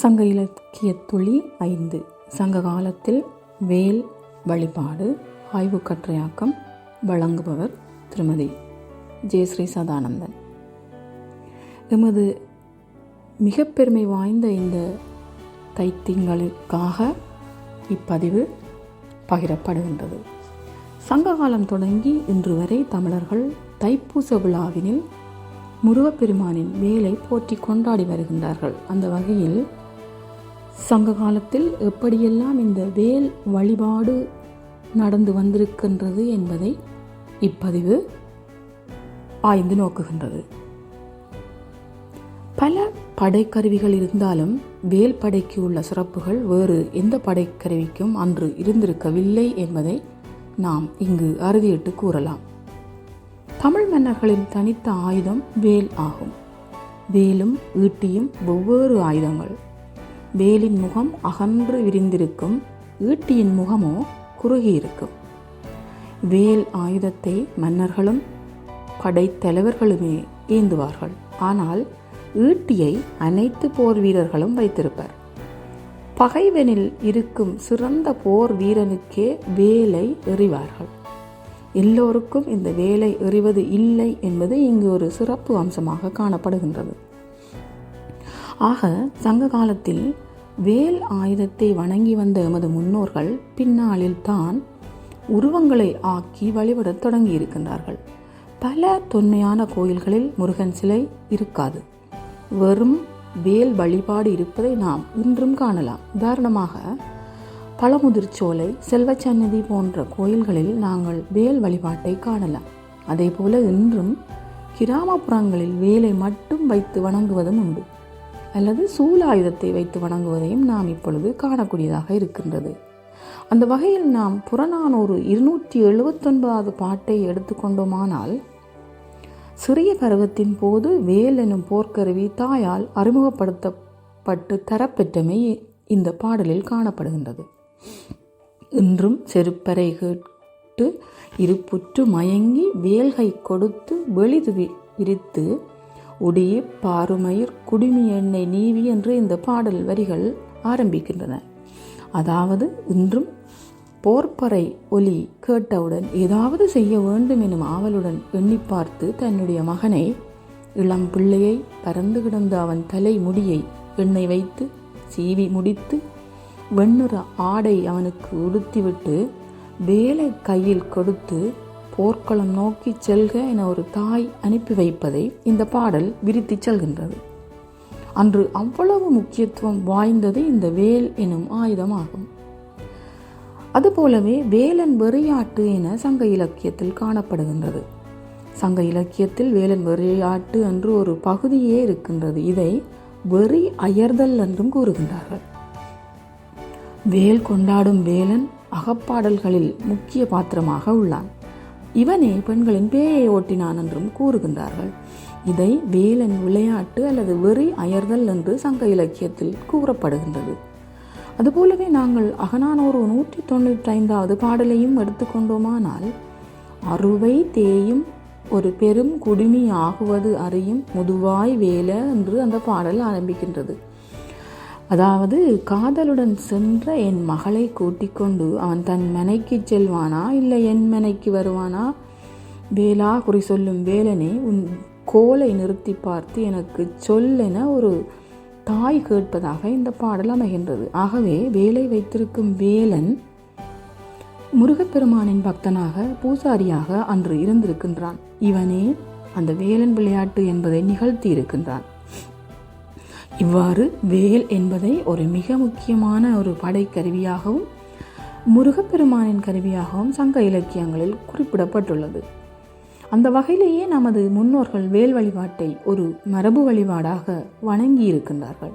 சங்க இலக்கிய துளி ஐந்து. சங்க காலத்தில் வேல் வழிபாடு ஆய்வு கற்றையாக்கம் வழங்குபவர் திருமதி ஜெயஸ்ரீ சதானந்தன். எமது மிக பெருமை வாய்ந்த இந்த தைத்தியங்களுக்காக இப்பதிவு பகிரப்படுகின்றது. சங்ககாலம் தொடங்கி இன்று வரை தமிழர்கள் தைப்பூச விழாவினில் முருகப்பெருமானின் வேலை போற்றி கொண்டாடி வருகின்றார்கள். அந்த வகையில் சங்க காலத்தில் எப்படியெல்லாம் இந்த வேல் வழிபாடு நடந்து வந்திருக்கின்றது என்பதை இப்பதிவு ஆய்ந்து நோக்குகின்றது. பல படைக்கருவிகள் இருந்தாலும் வேல் படைக்கு உள்ள சிறப்புகள் வேறு எந்த படைக்கருவிக்கும் அன்று இருந்திருக்கவில்லை என்பதை நாம் இங்கு அறுதியிட்டு கூறலாம். தமிழ் மன்னர்களின் தனித்த ஆயுதம் வேல் ஆகும். வேலும் ஈட்டியும் வெவ்வேறு ஆயுதங்கள். வேலின் முகம் அகன்று விரிந்திருக்கும் ஈட்டியின் முகமோ குறுகியிருக்கும். வேல் ஆயுதத்தை மன்னர்களும் படைத்தலைவர்களுமே ஏந்துவார்கள். ஆனால் ஈட்டியை அனைத்து போர் வீரர்களும் வைத்திருப்பர். பகைவனில் இருக்கும் சிறந்த போர் வீரனுக்கே வேலை எறிவார்கள். எல்லோருக்கும் இந்த வேலை எறிவது இல்லை என்பது இங்கு ஒரு சிறப்பு அம்சமாக காணப்படுகின்றது. ஆக சங்க காலத்தில் வேல் ஆயுதத்தை வணங்கி வந்த எமது முன்னோர்கள் பின்னாளில் தான் உருவங்களை ஆக்கி வழிபடத் தொடங்கி இருக்கின்றார்கள் பல தொன்மையான கோயில்களில் முருகன் சிலை இருக்காது. வெறும் வேல் வழிபாடு இருப்பதை நாம் இன்றும் காணலாம். உதாரணமாக பழமுதிர்ச்சோலை செல்வச்சன்னதி போன்ற கோயில்களில் நாங்கள் வேல் வழிபாட்டை காணலாம். அதே போல இன்றும் கிராமப்புறங்களில் வேலை மட்டும் வைத்து வணங்குவதும் உண்டு. அல்லது சூலாயுதத்தை வைத்து வணங்குவதையும் நாம் இப்பொழுது காணக்கூடியதாக இருக்கின்றது. அந்த வகையில் நாம் புறநானூறு இருநூற்றி எழுபத்தொன்பதாவது பாட்டை எடுத்துக்கொண்டோமானால் சிறிய பருவத்தின் போது வேல் எனும் போர்க்கருவி தாயால் அறிமுகப்படுத்தப்பட்டு தரப்பெற்றமை இந்த பாடலில் காணப்படுகின்றது. இன்றும் செருப்பறை கேட்டு இருப்புற்று மயங்கி வேல்கை கொடுத்து வெளிது விரித்து உடைய பாருமயிர் குடுமி எண்ணெய் நீவி என்று இந்த பாடல் வரிகள் ஆரம்பிக்கின்றன. அதாவது இன்றும் போர்ப்பறை ஒலி கேட்டவுடன் ஏதாவது செய்ய வேண்டும் எனும் ஆவலுடன் எண்ணி பார்த்து தன்னுடைய மகனை இளம் பிள்ளையை பறந்து கிடந்த அவன் தலை முடியை எண்ணெய் வைத்து சீவி முடித்து வெண்ணுற ஆடை அவனுக்கு உடுத்திவிட்டு வேலை கையில் கொடுத்து போர்க்களம் நோக்கி செல்க என ஒரு தாய் அனுப்பி வைப்பதை இந்த பாடல் விரித்து செல்கின்றது. அன்று அவ்வளவு முக்கியத்துவம் வாய்ந்தது இந்த வேல் எனும் ஆயுதமாகும். அதுபோலவே வேலன் வெறியாட்டு என சங்க இலக்கியத்தில் காணப்படுகின்றது. சங்க இலக்கியத்தில் வேலன் வெறியாட்டு என்று ஒரு பகுதியே இருக்கின்றது. இதை வெறி அயர்தல் என்றும் கூறுகின்றார்கள். வேல் கொண்டாடும் வேலன் அகப்பாடல்களில் முக்கிய பாத்திரமாக உள்ளான். இவனே பெண்களின் பேயை ஓட்டினான் என்றும் கூறுகின்றார்கள். இதை வேலன் விளையாட்டு அல்லது வெறி அயர்தல் என்று சங்க இலக்கியத்தில் கூறப்படுகின்றது. அதுபோலவே நாங்கள் அகனானோரு நூற்றி தொண்ணூற்றி ஐந்தாவது பாடலையும் எடுத்துக்கொண்டோமானால் அறுவை தேயும் ஒரு பெரும் குடுமி ஆகுவது அறியும் முதுவாய் வேல என்று அந்த பாடல் ஆரம்பிக்கின்றது. அதாவது காதலுடன் சென்ற என் மகளை கூட்டிக்கொண்டு அவன் தன் மனைக்கு செல்வானா இல்லை என் மனைக்கு வருவானா? வேலா குறி சொல்லும் வேலனே உன் கோலை நிறுத்தி பார்த்து எனக்கு சொல்லென ஒரு தாய் கேட்பதாக இந்த பாடல் அமைகின்றது. ஆகவே வேலை வைத்திருக்கும் வேலன் முருகப்பெருமானின் பக்தனாக பூசாரியாக அன்று இருந்திருக்கின்றான். இவனே அந்த வேலன் விளையாட்டு என்பதை நிகழ்த்தி இருக்கின்றான் இவ்வாறு வேல் என்பதை ஒரு மிக முக்கியமான ஒரு படைக்கருவியாகவும் முருகப்பெருமானின் கருவியாகவும் சங்க இலக்கியங்களில் குறிப்பிடப்பட்டுள்ளது. அந்த வகையிலேயே நமது முன்னோர்கள் வேல் வழிபாட்டை ஒரு மரபு வழிபாடாக வணங்கி இருக்கின்றார்கள்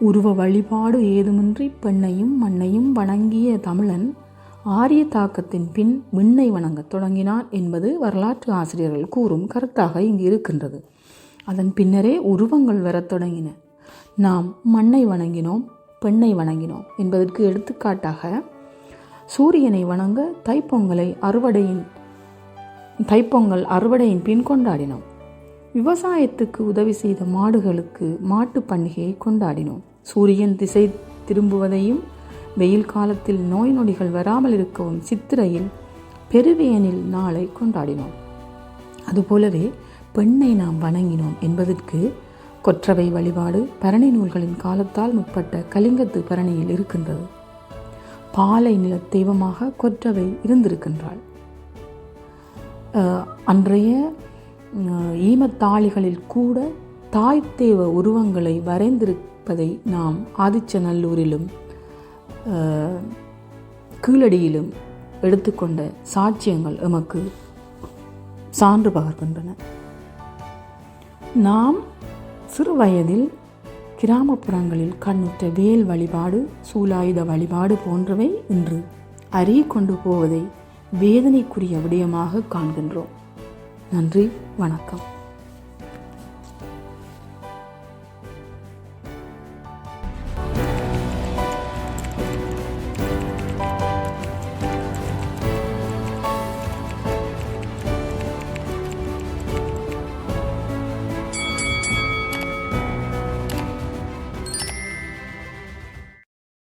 உருவ வழிபாடு ஏதுமின்றி பெண்ணையும் மண்ணையும் வணங்கிய தமிழன் ஆரிய தாக்கத்தின் பின் விண்ணை வணங்கத் தொடங்கினான் என்பது வரலாற்று ஆசிரியர்கள் கூறும் கருத்தாக இங்கு இருக்கின்றது. அதன் பின்னரே உருவங்கள் வரத் தொடங்கின. நாம் மண்ணை வணங்கினோம் பெண்ணை வணங்கினோம் என்பதற்கு எடுத்துக்காட்டாக சூரியனை வணங்க தைப்பொங்கலை அறுவடையின் தைப்பொங்கல் அறுவடையின் பின் கொண்டாடினோம். விவசாயத்துக்கு உதவி செய்த மாடுகளுக்கு மாட்டு பண்டிகையை கொண்டாடினோம். சூரியன் திசை திரும்புவதையும் வெயில் காலத்தில் நோய் நொடிகள் வராமல் இருக்கவும் சித்திரையில் பெருவேனில் நாளை கொண்டாடினோம். அதுபோலவே பெண்ணை நாம் வணங்கினோம் என்பதற்கு கொற்றவை வழிபாடு பரணி நூல்களின் காலத்தால் முற்பட்ட கலிங்கத்து பரணியில் இருக்கின்றது. பாலை நில தெய்வமாக கொற்றவை இருந்திருக்கின்றாள். அன்றைய ஈமத்தாளிகளில் கூட தாய் தேவ உருவங்களை வரைந்திருப்பதை நாம் ஆதிச்சநல்லூரிலும் கீழடியிலும் எடுத்துக்கொண்ட சாட்சியங்கள் எமக்கு சான்று பகர்கின்றன. நாம் சிறு வயதில் கிராமப்புறங்களில் கண்ணுற்ற வேல் வழிபாடு சூலாயுத வழிபாடு போன்றவை இன்று அறிய கொண்டு போவதை வேதனைக்குரிய விடயமாக காண்கின்றோம். நன்றி வணக்கம்.